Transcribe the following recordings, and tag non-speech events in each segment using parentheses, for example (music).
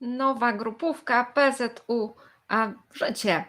Nowa grupówka PZU a, Życie.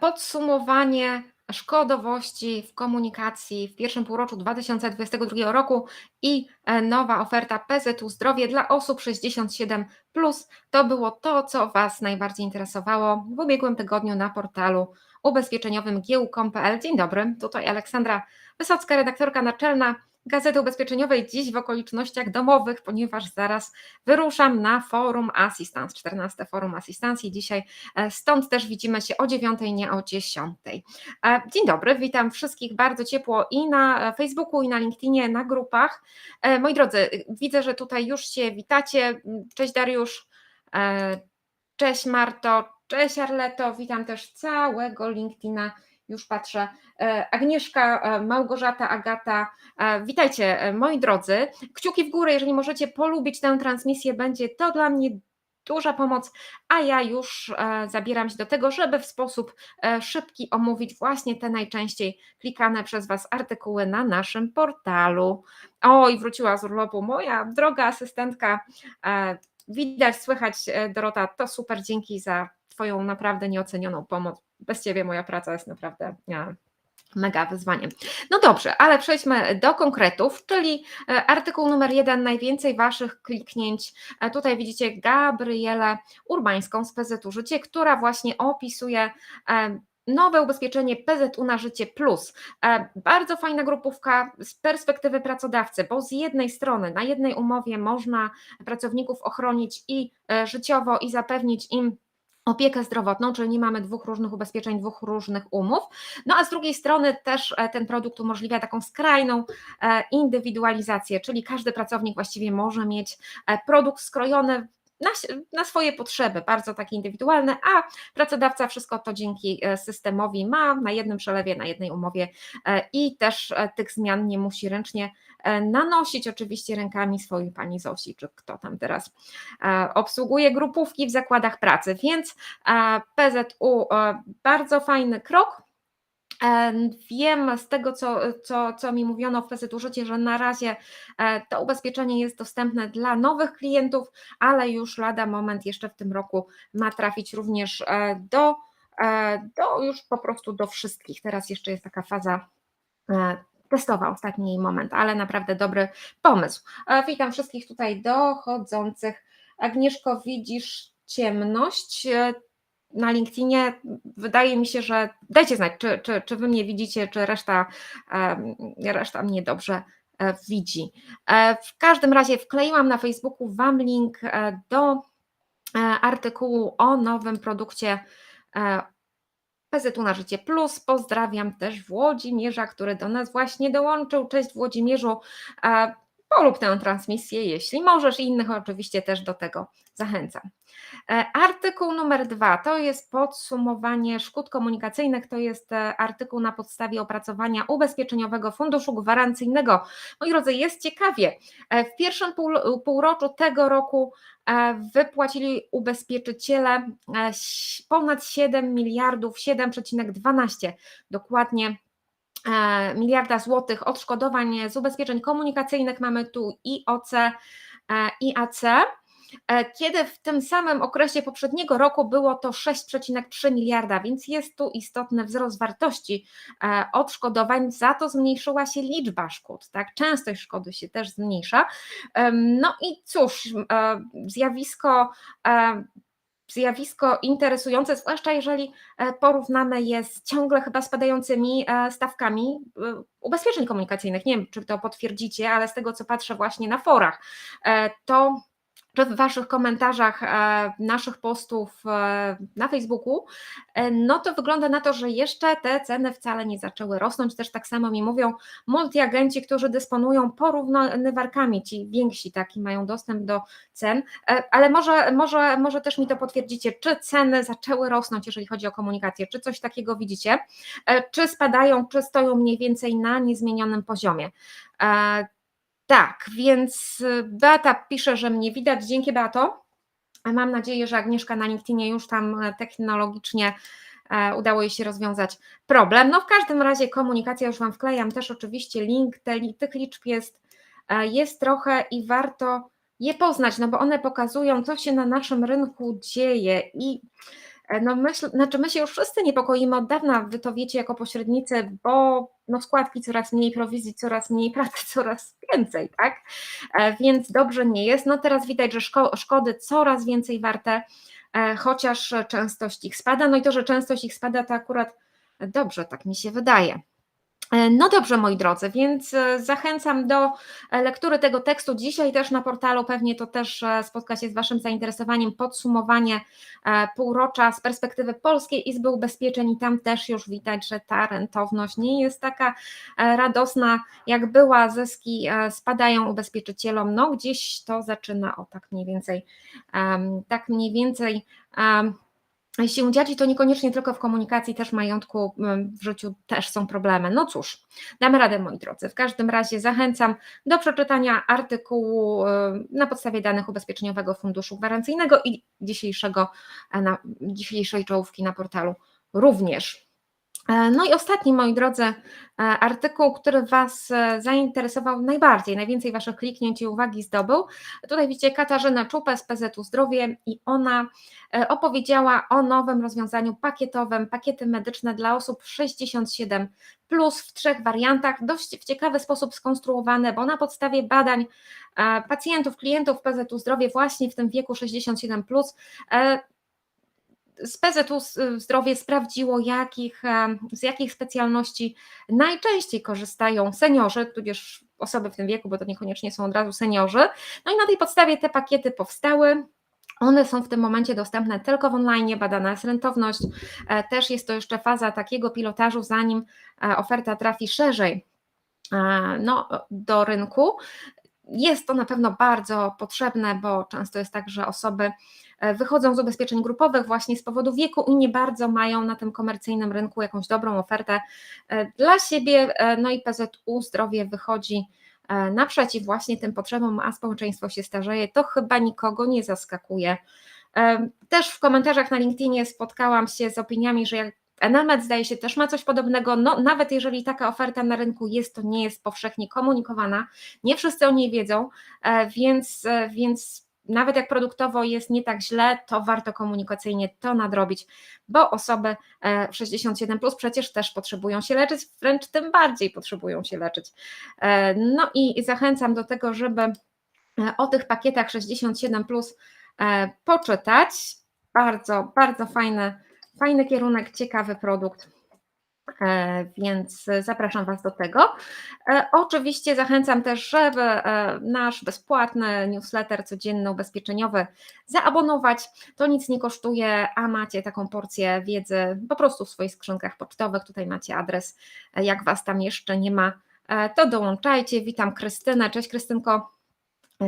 Podsumowanie szkodowości w komunikacji w pierwszym półroczu 2022 roku i e, nowa oferta PZU Zdrowie dla osób 67. To było to, co Was najbardziej interesowało w ubiegłym tygodniu na portalu ubezpieczeniowym gieł.com.pl. Dzień dobry, tutaj Aleksandra Wysocka, redaktorka naczelna Gazety Ubezpieczeniowej dziś w okolicznościach domowych, ponieważ zaraz wyruszam na forum Assistance, 14 forum Assistance i dzisiaj e, stąd też widzimy się o 9, nie o 10. E, Dzień dobry, witam wszystkich bardzo ciepło i na e, Facebooku, i na LinkedInie, na grupach. Moi drodzy, widzę, że tutaj już się witacie. Cześć Dariusz, cześć Marto, cześć Arleto, witam też całego LinkedIna już patrzę. Agnieszka, Małgorzata, Agata, witajcie moi drodzy. Kciuki w górę, jeżeli możecie polubić tę transmisję, będzie to dla mnie duża pomoc, a ja już zabieram się do tego, żeby w sposób szybki omówić właśnie te najczęściej klikane przez Was artykuły na naszym portalu. O, i wróciła z urlopu moja droga asystentka. Widać, słychać, Dorota, to super, dzięki za Twoją naprawdę nieocenioną pomoc. Bez Ciebie moja praca jest naprawdę mega wyzwaniem. No dobrze, ale przejdźmy do konkretów, czyli e, artykuł numer jeden, najwięcej Waszych kliknięć. E, tutaj widzicie Gabrielę Urbańską z PZU Życie, która właśnie opisuje e, nowe ubezpieczenie PZU na Życie Plus. Bardzo fajna grupówka z perspektywy pracodawcy, bo z jednej strony na jednej umowie można pracowników ochronić i życiowo i zapewnić im opiekę zdrowotną, czyli nie mamy dwóch różnych ubezpieczeń, dwóch różnych umów. No a z drugiej strony też e, ten produkt umożliwia taką skrajną e, indywidualizację, czyli każdy pracownik właściwie może mieć e, produkt skrojony na, na, swoje potrzeby, bardzo takie indywidualne, a pracodawca wszystko to dzięki systemowi ma na jednym przelewie, na jednej umowie i też tych zmian nie musi ręcznie E, nanosić oczywiście rękami swojej pani Zosi, czy kto tam teraz e, obsługuje grupówki w zakładach pracy. Więc e, PZU bardzo fajny krok. Wiem z tego, co, co, co mi mówiono w PZU Życie, że na razie to ubezpieczenie jest dostępne dla nowych klientów, ale już lada moment jeszcze w tym roku ma trafić również do, do już po prostu do wszystkich. Teraz jeszcze jest taka faza testowa ostatni moment, ale naprawdę dobry pomysł. E, witam wszystkich tutaj dochodzących. Agnieszko, widzisz ciemność e, na LinkedInie? Wydaje mi się, że dajcie znać, czy, czy, czy wy mnie widzicie, czy reszta, reszta mnie dobrze e, widzi. W każdym razie wkleiłam na Facebooku Wam link do artykułu o nowym produkcie PZU na Życie Plus. Pozdrawiam też Włodzimierza, który do nas właśnie dołączył. Cześć Włodzimierzu. Polub tę transmisję, jeśli możesz, i innych oczywiście też do tego zachęcam. E, artykuł numer dwa to jest podsumowanie szkód komunikacyjnych, to jest e, artykuł na podstawie opracowania ubezpieczeniowego funduszu gwarancyjnego. Moi drodzy, jest ciekawie. E, w pierwszym pół, półroczu tego roku wypłacili ubezpieczyciele ponad 7 miliardów, 7,12 dokładnie miliarda złotych odszkodowań z ubezpieczeń komunikacyjnych. Mamy tu IOC, IAC. E, kiedy w tym samym okresie poprzedniego roku było to 6,3 miliarda, więc jest tu istotny wzrost wartości e, odszkodowań, za to zmniejszyła się liczba szkód, tak? Częstość szkody się też zmniejsza. No i cóż, e, zjawisko zjawisko interesujące, zwłaszcza jeżeli porównamy je z ciągle chyba spadającymi stawkami ubezpieczeń komunikacyjnych. Nie wiem, czy to potwierdzicie, ale z tego, co patrzę właśnie na forach, to czy w Waszych komentarzach e, naszych postów e, na Facebooku, e, no to wygląda na to, że jeszcze te ceny wcale nie zaczęły rosnąć. Też tak samo mi mówią multiagenci, którzy dysponują porównywarkami, ci więksi taki mają dostęp do cen, ale może, może, może też mi to potwierdzicie, czy ceny zaczęły rosnąć, jeżeli chodzi o komunikację, czy coś takiego widzicie, czy spadają, czy stoją mniej więcej na niezmienionym poziomie. Tak, więc y, Beata pisze, że mnie widać. Dzięki Beato. Mam nadzieję, że Agnieszka na LinkedInie już tam e, technologicznie e, udało jej się rozwiązać problem. No w każdym razie komunikacja już Wam wklejam też oczywiście link, te, tych liczb jest, e, jest trochę i warto je poznać, no bo one pokazują, co się na naszym rynku dzieje i no myśl, znaczy my się już wszyscy niepokoimy od dawna, wy to wiecie jako pośrednicy, bo no składki coraz mniej, prowizji coraz mniej, (laughs) pracy coraz więcej, tak? E, więc dobrze nie jest. No teraz widać, że szko szkody coraz więcej warte, e, chociaż częstość ich spada. No i to, że częstość ich spada, to akurat dobrze, tak mi się wydaje. E, no dobrze, moi drodzy, więc e, zachęcam do e, lektury tego tekstu. Dzisiaj też na portalu pewnie to też spotka się z Waszym zainteresowaniem podsumowanie półrocza z perspektywy Polskiej Izby Ubezpieczeń i tam też już widać, że ta rentowność nie jest taka radosna, jak była. Zyski spadają ubezpieczycielom, no gdzieś to zaczyna o tak mniej więcej, tak mniej więcej się dziać to niekoniecznie tylko w komunikacji, też w majątku, w życiu też są problemy. No cóż, damy radę moi drodzy. W każdym razie zachęcam do przeczytania artykułu na podstawie danych Ubezpieczeniowego Funduszu Gwarancyjnego i dzisiejszego, na, dzisiejszej czołówki na portalu również. E, no i ostatni, moi drodzy, e, artykuł, który Was e, zainteresował najbardziej, najwięcej Waszych kliknięć i uwagi zdobył. Tutaj widzicie Katarzyna Czupę z PZU Zdrowie i ona opowiedziała o nowym rozwiązaniu pakietowym, pakiety medyczne dla osób 67 plus w trzech wariantach, dość w ciekawy sposób skonstruowane, bo na podstawie badań pacjentów, klientów PZU Zdrowie właśnie w tym wieku 67 plus z PZU Zdrowie sprawdziło, jakich, e, z jakich specjalności najczęściej korzystają seniorzy, tudzież osoby w tym wieku, bo to niekoniecznie są od razu seniorzy. No i na tej podstawie te pakiety powstały. One są w tym momencie dostępne tylko w online, badana jest rentowność. E, też jest to jeszcze faza takiego pilotażu, zanim e, oferta trafi szerzej no, do rynku. Jest to na pewno bardzo potrzebne, bo często jest tak, że osoby e, wychodzą z ubezpieczeń grupowych właśnie z powodu wieku i nie bardzo mają na tym komercyjnym rynku jakąś dobrą ofertę e, dla siebie. E, no i PZU Zdrowie wychodzi naprzeciw właśnie tym potrzebom, a społeczeństwo się starzeje. To chyba nikogo nie zaskakuje. Też w komentarzach na LinkedInie spotkałam się z opiniami, że jak Enemet zdaje się też ma coś podobnego, no nawet jeżeli taka oferta na rynku jest, to nie jest powszechnie komunikowana, nie wszyscy o niej wiedzą, e, więc, e, więc nawet jak produktowo jest nie tak źle, to warto komunikacyjnie to nadrobić, bo osoby 67 e, plus przecież też potrzebują się leczyć, wręcz tym bardziej potrzebują się leczyć. No i zachęcam do tego, żeby o tych pakietach 67 plus poczytać. Bardzo, bardzo fajne Fajny kierunek, ciekawy produkt. E, więc zapraszam Was do tego. E, oczywiście zachęcam też, żeby e, nasz bezpłatny newsletter codzienny ubezpieczeniowy zaabonować. To nic nie kosztuje, a macie taką porcję wiedzy po prostu w swoich skrzynkach pocztowych. Tutaj macie adres. Jak Was tam jeszcze nie ma, to dołączajcie. Witam Krystynę. Cześć Krystynko.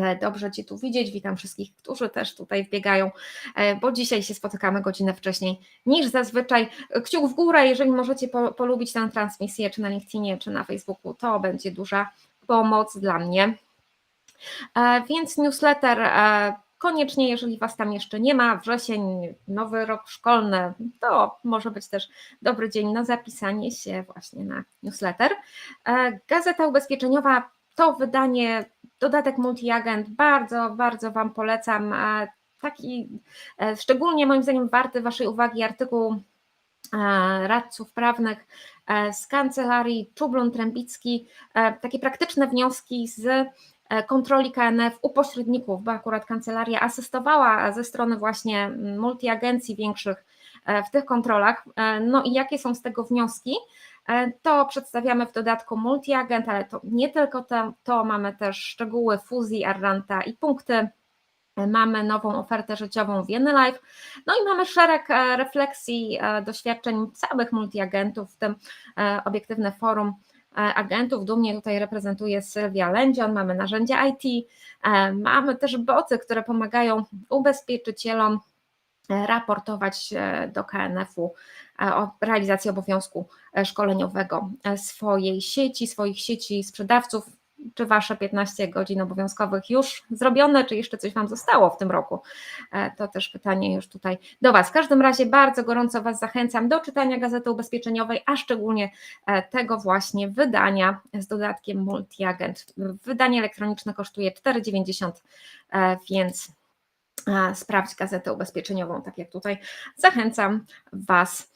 E, dobrze Cię tu widzieć. Witam wszystkich, którzy też tutaj wbiegają, e, bo dzisiaj się spotykamy godzinę wcześniej niż zazwyczaj. Kciuk w górę, jeżeli możecie polubić tę transmisję, czy na LinkedInie, czy na Facebooku, to będzie duża pomoc dla mnie. E, więc newsletter koniecznie, jeżeli Was tam jeszcze nie ma, wrzesień, nowy rok szkolny, to może być też dobry dzień na zapisanie się właśnie na newsletter. Gazeta ubezpieczeniowa to wydanie Dodatek multi-agent bardzo, bardzo Wam polecam. Taki e, szczególnie moim zdaniem warty Waszej uwagi artykuł e, radców prawnych e, z kancelarii Czublon Trębicki, takie praktyczne wnioski z kontroli KNF u pośredników, bo akurat kancelaria asystowała ze strony właśnie multiagencji większych w tych kontrolach. No i jakie są z tego wnioski? E, to przedstawiamy w dodatku multiagent, ale to nie tylko to, to mamy też szczegóły fuzji Arranta i punkty. E, mamy nową ofertę życiową w Life, no i mamy szereg e, refleksji, doświadczeń całych multiagentów, w tym obiektywne forum agentów. Dumnie tutaj reprezentuje Sylwia Lędzion, mamy narzędzia IT, mamy też boty, które pomagają ubezpieczycielom raportować do KNF-u o realizacji obowiązku e, szkoleniowego e, swojej sieci, swoich sieci sprzedawców. czy Wasze 15 godzin obowiązkowych już zrobione, czy jeszcze coś Wam zostało w tym roku? E, to też pytanie już tutaj do Was. W każdym razie bardzo gorąco Was zachęcam do czytania Gazety Ubezpieczeniowej, a szczególnie e, tego właśnie wydania z dodatkiem Multiagent. Wydanie elektroniczne kosztuje 4,90, e, więc sprawdź gazetę ubezpieczeniową, tak jak tutaj. Zachęcam Was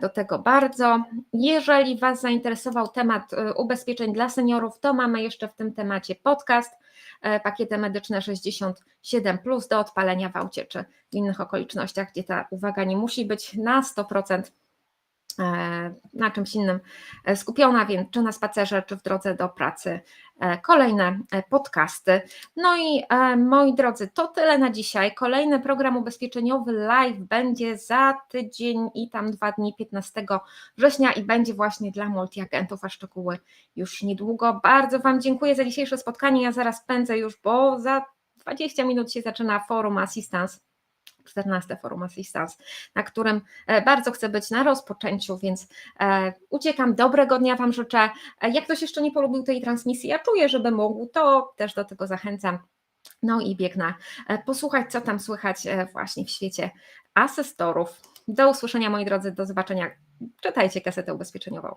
do tego bardzo. Jeżeli Was zainteresował temat ubezpieczeń dla seniorów, to mamy jeszcze w tym temacie podcast, pakiety medyczne 67 do odpalenia w aucie czy w innych okolicznościach, gdzie ta uwaga nie musi być na 100% E, na czymś innym e, skupiona, więc czy na spacerze, czy w drodze do pracy e, kolejne podcasty. No i moi drodzy, to tyle na dzisiaj. Kolejny program ubezpieczeniowy live będzie za tydzień i tam dwa dni, 15 września i będzie właśnie dla multiagentów, a szczegóły już niedługo. Bardzo Wam dziękuję za dzisiejsze spotkanie. Ja zaraz pędzę już, bo za 20 minut się zaczyna forum Assistance 14 Forum Assistance, na którym e, bardzo chcę być na rozpoczęciu, więc e, uciekam. Dobrego dnia Wam życzę. E, jak ktoś jeszcze nie polubił tej transmisji, ja czuję, żeby mógł, to też do tego zachęcam. No i biegnę posłuchać, co tam słychać właśnie w świecie asestorów. Do usłyszenia, moi drodzy, do zobaczenia. Czytajcie kasetę ubezpieczeniową.